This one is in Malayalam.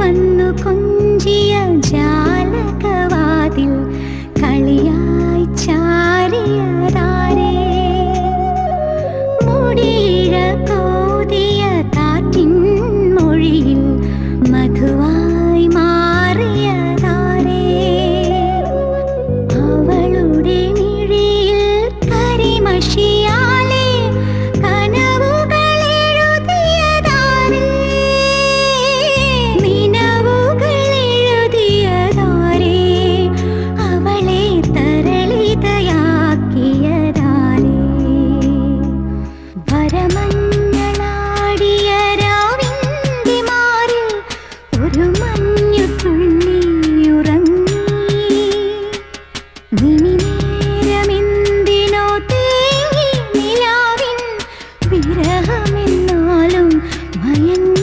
വന്നു കൊഞ്ചിയ ജാലകവാതിൽ കളിയാ i'm paramana